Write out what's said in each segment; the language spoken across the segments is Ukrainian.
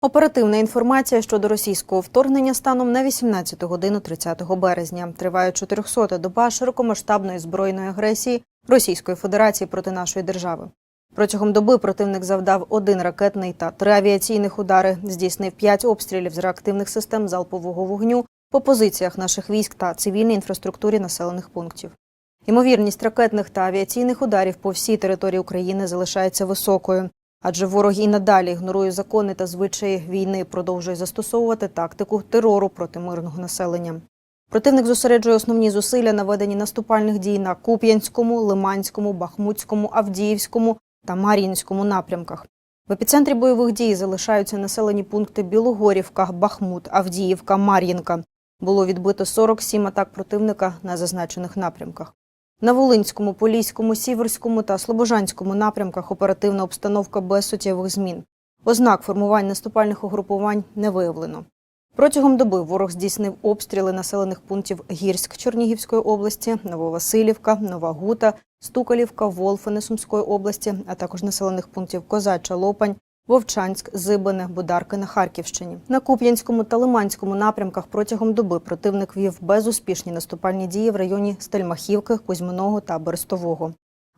Оперативна інформація щодо російського вторгнення станом на 18 годину 30 березня. Триває 400-та доба широкомасштабної збройної агресії Російської Федерації проти нашої держави. Протягом доби противник завдав один ракетний та три авіаційних удари, здійснив п'ять обстрілів з реактивних систем залпового вогню по позиціях наших військ та цивільній інфраструктурі населених пунктів. Ймовірність ракетних та авіаційних ударів по всій території України залишається високою, адже ворог і надалі ігнорує закони та звичаї війни, продовжує застосовувати тактику терору проти мирного населення. Противник зосереджує основні зусилля на веденні наступальних дій на Куп'янському, Лиманському, Бахмутському, Авдіївському та Мар'їнському напрямках. В епіцентрі бойових дій залишаються населені пункти Білогорівка, Бахмут, Авдіївка, Мар'їнка. Було відбито 47 атак противника на зазначених напрямках. На Волинському, Поліському, Сіверському та Слобожанському напрямках оперативна обстановка без суттєвих змін. Ознак формувань наступальних угрупувань не виявлено. Протягом доби ворог здійснив обстріли населених пунктів Гірськ Чернігівської області, Нововасилівка, Нова Гута, Стукалівка, Волфине Сумської області, а також населених пунктів Козача, Лопань, Вовчанськ, Зибине, Бударки на Харківщині. На Куп'янському та Лиманському напрямках протягом доби противник вів безуспішні наступальні дії в районі Стельмахівки, Кузьминого та Берестового.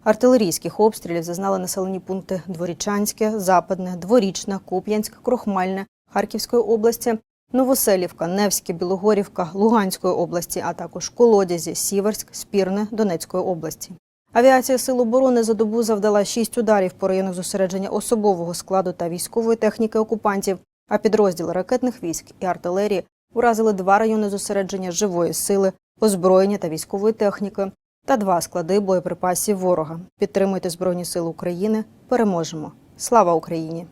Артилерійських обстрілів зазнали населені пункти Дворічанське, Западне, Дворічна, Куп'янськ, Крохмальне, Харківської області, Новоселівка, Невське, Білогорівка, Луганської області, а також Колодязі, Сіверськ, Спірне, Донецької області. Авіація Сил оборони за добу завдала шість ударів по районах зосередження особового складу та військової техніки окупантів, а підрозділи ракетних військ і артилерії уразили два райони зосередження живої сили, озброєння та військової техніки та два склади боєприпасів ворога. Підтримуйте Збройні Сили України. Переможемо! Слава Україні!